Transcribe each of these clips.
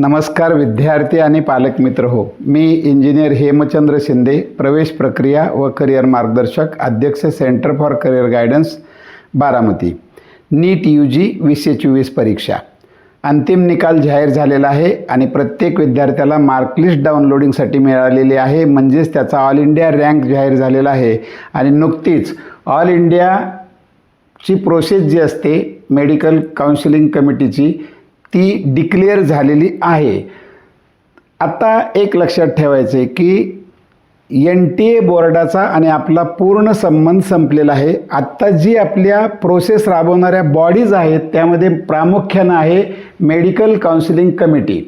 नमस्कार विद्यार्थी आणि पालक मित्र हो. मी इंजिनियर हेमचंद्र शिंदे प्रवेश प्रक्रिया व करिअर मार्गदर्शक अध्यक्ष center for career guidance Baramati. NEET U G वीसशे चोवीस परीक्षा. अंतिम निकाल जाहीर झालेला आहे आणि प्रत्येक विद्यार्थ्याला मार्कलिस्ट डाउनलोडिंगसाठी मिळालेली आहे. म्हणजेच त्याचा ऑल इंडिया रँक जाहीर झालेला आहे. आणि नुकतीच ऑल इंडियाची प्रोसेस जी असते मेडिकल काउन्सिलिंग कमिटीची ती डिक्लेअर झालेली आहे. आता एक लक्षात ठेवायचं आहे की एन टी ए बोर्डाचा आणि आपला पूर्ण संबंध संपलेला आहे. आत्ता जी आपल्या प्रोसेस राबवणाऱ्या बॉडीज आहेत त्यामध्ये प्रामुख्यानं आहे मेडिकल काउन्सिलिंग कमिटी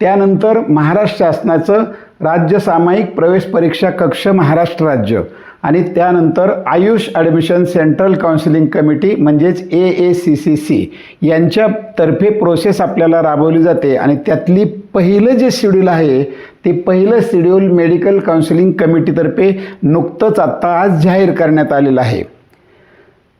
त्यानंतर महाराष्ट्र शासनाचं राज्य सामायिक प्रवेश परीक्षा कक्ष महाराष्ट्र राज्य. आणि त्यानंतर AYUSH admission central counselling committee म्हणजेच A A C C C यांच्यातर्फे प्रोसेस आपल्याला राबवली जाते आणि त्यातली पहिलं जे शेड्यूल आहे ते पहिलं शेड्यूल मेडिकल काउन्सिलिंग कमिटीतर्फे नुकतंच आत्ता आज जाहीर करण्यात आलेलं आहे.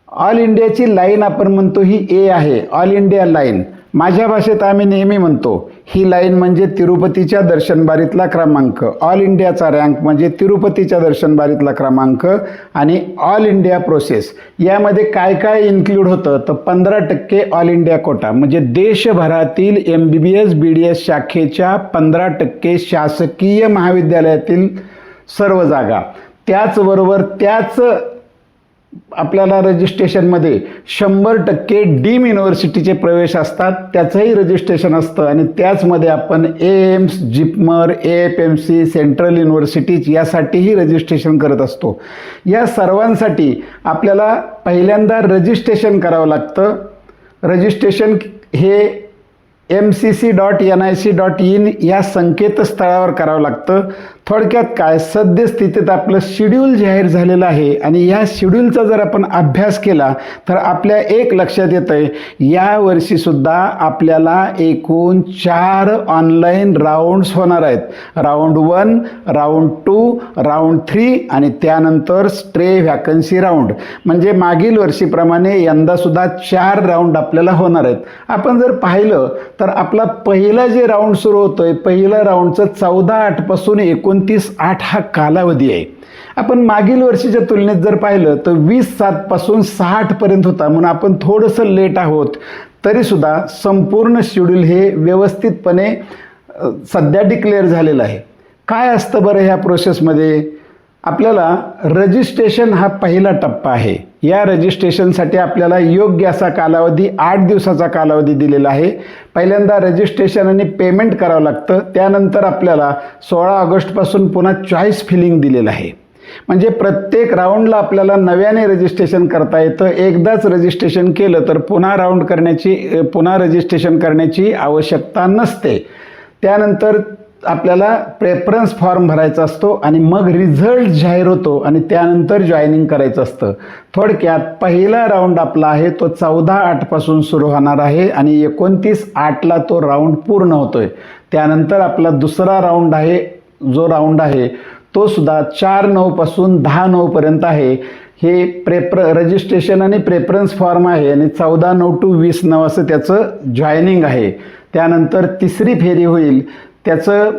ऑल इंडियाची लाईन आपण म्हणतो ही ए आहे. All India line. माझ्या भाषेत आम्ही नेहमी म्हणतो ही लाईन म्हणजे तिरुपतीच्या दर्शनबारीतला क्रमांक. ऑल इंडियाचा रँक म्हणजे तिरुपतीच्या दर्शनबारीतला क्रमांक आणि ऑल इंडिया प्रोसेस यामध्ये काय काय इन्क्लूड होतं? तर पंधरा टक्के ऑल इंडिया कोटा म्हणजे देशभरातील M B B S B D S शाखेच्या पंधरा टक्के शासकीय महाविद्यालयातील सर्व जागा. त्याचबरोबर त्याच आपल्याला रजिस्ट्रेशनमध्ये शंभर टक्के डीम युनिव्हर्सिटीचे प्रवेश असतात त्याचंही रजिस्ट्रेशन असतं आणि त्याचमध्ये आपण A AIIMS JIPMER A F M C central universities यासाठीही रजिस्ट्रेशन करत असतो. या सर्वांसाठी आपल्याला पहिल्यांदा रजिस्ट्रेशन करावं लागतं. रजिस्ट्रेशन हे M C C dot N I C dot in या संकेतस्थळावर करावं लागतं. थोडक्यात काय? सद्यस्थितीत आपलं शेड्यूल जाहीर झालेलं आहे आणि या शेड्यूलचा जर आपण अभ्यास केला तर आपल्या एक लक्षात येतं आहे यावर्षीसुद्धा आपल्याला एकूण चार ऑनलाईन राऊंड्स होणार आहेत. Round one round two round three आणि त्यानंतर स्ट्रे व्हॅकन्सी राऊंड म्हणजे मागील वर्षीप्रमाणे यंदासुद्धा चार राऊंड आपल्याला होणार आहेत. आपण जर पाहिलं तर आपला पहिला जे राऊंड सुरू होतो आहे पहिल्या राऊंडचं चौदा आठपासून एकूण एकोणतीस आठ हा कालावधी आहे. आपण मागील वर्षीच्या तुलनेत जर पाहिलं तर वीस सातपासून सहा आठपर्यंत होता. म्हणून आपण थोडंसं लेट आहोत. तरीसुद्धा संपूर्ण शेड्यूल हे व्यवस्थितपणे सध्या डिक्लेअर झालेलं आहे. काय असतं बरं ह्या प्रोसेसमध्ये आपल्याला रजिस्ट्रेशन हा पहिला टप्पा आहे. या रजिस्ट्रेशनसाठी आपल्याला योग्य असा कालावधी आठ दिवसाचा कालावधी दिलेला आहे. पहिल्यांदा रजिस्ट्रेशन आणि पेमेंट करावं लागतं. त्यानंतर आपल्याला सोळा ऑगस्टपासून पुन्हा चॉईस फिलिंग दिलेलं आहे. म्हणजे प्रत्येक राऊंडला आपल्याला नव्याने रजिस्ट्रेशन करता येतं. एकदाच रजिस्ट्रेशन केलं तर पुन्हा राऊंड करण्याची पुन्हा रजिस्ट्रेशन करण्याची आवश्यकता नसते. त्यानंतर आपल्याला प्रेफरन्स फॉर्म भरायचा असतो आणि मग रिझल्ट जाहीर होतो आणि त्यानंतर जॉईनिंग करायचं असतं. थोडक्यात पहिला राऊंड आपला आहे तो चौदा आठपासून सुरू होणार आहे आणि एकोणतीस आठला तो राऊंड पूर्ण होतोय. त्यानंतर आपला दुसरा राऊंड आहे जो राऊंड आहे तो सुद्धा चार नऊपासून दहा नऊपर्यंत आहे. हे प्रेपर रजिस्ट्रेशन आणि प्रेफरन्स फॉर्म आहे आणि चौदा नऊ टू वीस नऊ असं त्याचं जॉईनिंग आहे. त्यानंतर तिसरी फेरी होईल. त्याचं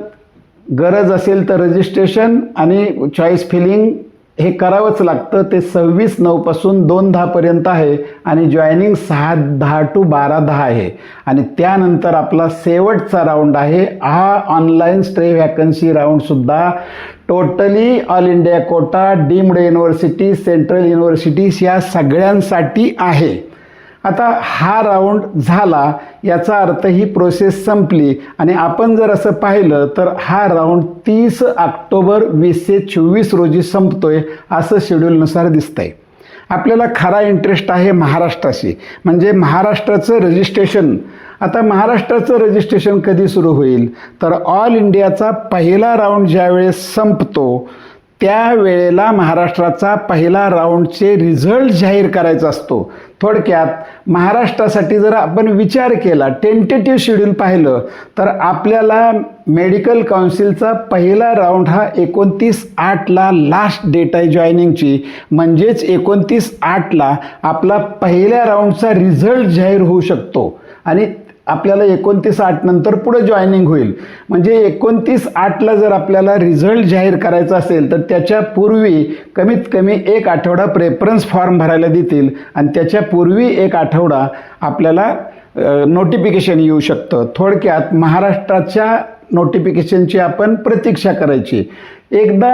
गरज असेल तर रजिस्ट्रेशन आणि चॉईस फिलिंग हे करावंच लागतं. ते सव्वीस नऊपासून दोन दहापर्यंत आहे आणि जॉईनिंग सहा दहा टू बारा दहा आहे. आणि त्यानंतर आपला शेवटचा राऊंड आहे. हा online stray vacancy राऊंडसुद्धा totally all India quota deemed university central universities या सगळ्यांसाठी आहे. आता हा राऊंड झाला याचा अर्थ ही प्रोसेस संपली. आणि आपण जर असं पाहिलं तर हा राऊंड तीस ऑक्टोबर वीसशे चोवीस रोजी संपतोय असं शेड्यूलनुसार दिसतंय. आपल्याला खरा इंटरेस्ट आहे महाराष्ट्राशी. म्हणजे महाराष्ट्राचं रजिस्ट्रेशन आता महाराष्ट्राचं रजिस्ट्रेशन कधी सुरू होईल? तर ऑल इंडियाचा पहिला राऊंड ज्यावेळेस संपतो त्यावेळेला महाराष्ट्राचा पहिला राऊंडचे रिझल्ट जाहीर करायचा असतो. थोडक्यात महाराष्ट्रासाठी जर आपण विचार केला टेंटेटिव्ह शेड्यूल पाहिलं तर आपल्याला मेडिकल काउन्सिलचा पहिला राऊंड हा एकोणतीस आठला लास्ट डेट आहे जॉईनिंगची म्हणजेच एकोणतीस आठला आपला पहिल्या राऊंडचा रिझल्ट जाहीर होऊ शकतो. आणि आपल्याला एकोणतीस आठ नंतर पुढे जॉईनिंग होईल. म्हणजे एकोणतीस आठला जर आपल्याला रिझल्ट जाहीर करायचा असेल तर त्याच्या पूर्वी कमीत कमी एक आठवडा प्रेफरन्स फॉर्म भरायला देतील. आणि त्याच्या पूर्वी एक आठवडा आपल्याला नोटिफिकेशन येऊ शकतं. थोडक्यात महाराष्ट्राच्या नोटिफिकेशनची आपण प्रतीक्षा करायची. एकदा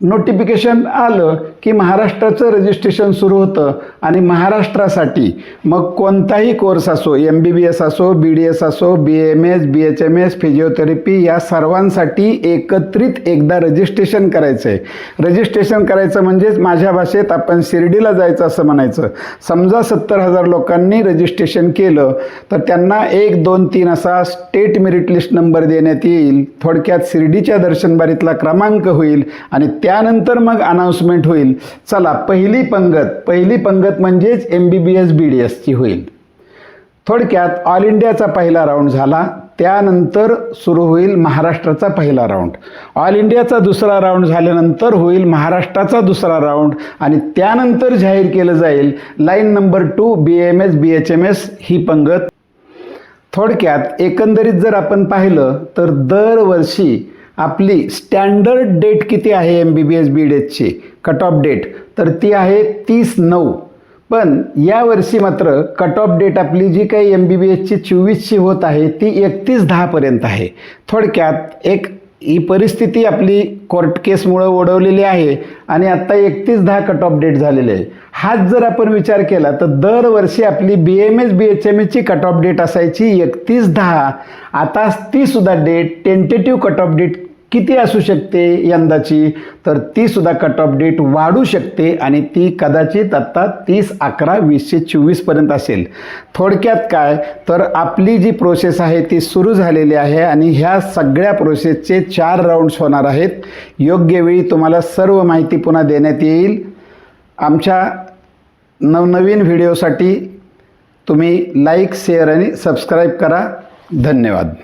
नोटिफिकेशन आलं की महाराष्ट्राचं रजिस्ट्रेशन सुरू होतं आणि महाराष्ट्रासाठी मग कोणताही कोर्स असो एम बी बी एस असो बी डी एस असो B M S B H M S physiotherapy या सर्वांसाठी एकत्रित एकदा रजिस्ट्रेशन करायचं आहे रजिस्ट्रेशन करायचं म्हणजेच माझ्या भाषेत आपण शिर्डीला जायचं असं म्हणायचं. समजा सत्तर हजार लोकांनी रजिस्ट्रेशन केलं तर त्यांना एक दोन तीन असा स्टेट मेरिट लिस्ट नंबर देण्यात येईल. थोडक्यात शिर्डीच्या दर्शनबारीतला क्रमांक होईल आणि त्यानंतर मग अनाऊन्समेंट होईल. चला पहिली पंगत पहिली पंगत म्हणजेच M B B S B D एसची होईल. थोडक्यात ऑल इंडियाचा पहिला राऊंड झाला त्यानंतर सुरू होईल महाराष्ट्राचा पहिला राऊंड ऑल इंडियाचा दुसरा राऊंड झाल्यानंतर होईल महाराष्ट्राचा दुसरा राऊंड आणि त्यानंतर जाहीर केलं जाईल line number two B M S B H M S ही पंगत. थोडक्यात एकंदरीत जर आपण पाहिलं तर दरवर्षी आपली स्टँडर्ड डेट किती आहे M B B S B डेटची cut off date तर ती आहे तीस नऊ. पण यावर्षी मात्र कट ऑफ डेट आपली जी काही एम बी बी एसची चोवीसची होत आहे ती एकतीस दहापर्यंत आहे. थोडक्यात एक ही परिस्थिती आपली कोर्ट केसमुळं ओढवलेली आहे आणि आत्ता एकतीस दहा कट ऑफ डेट झालेले आहे. हाच जर आपण विचार केला तर दरवर्षी आपली B M S B H M एसची कट ऑफ डेट असायची एकतीस दहा. आता तीसुद्धा date tentative cut off date किती असू शकते यंदाची? तर ती सुद्धा कट ऑफ डेट वाढू शकते आणि ती कदाचित आत्ता तीस अकरा वीसशे चोवीसपर्यंत असेल. थोडक्यात काय? तर आपली जी प्रोसेस आहे ती सुरू झालेली आहे आणि ह्या सगळ्या प्रोसेसचे चार राऊंड्स होणार आहेत. योग्य वेळी तुम्हाला सर्व माहिती पुन्हा देण्यात येईल. आमच्या नवनवीन व्हिडिओसाठी तुम्ही लाईक शेअर आणि सबस्क्राईब करा. धन्यवाद.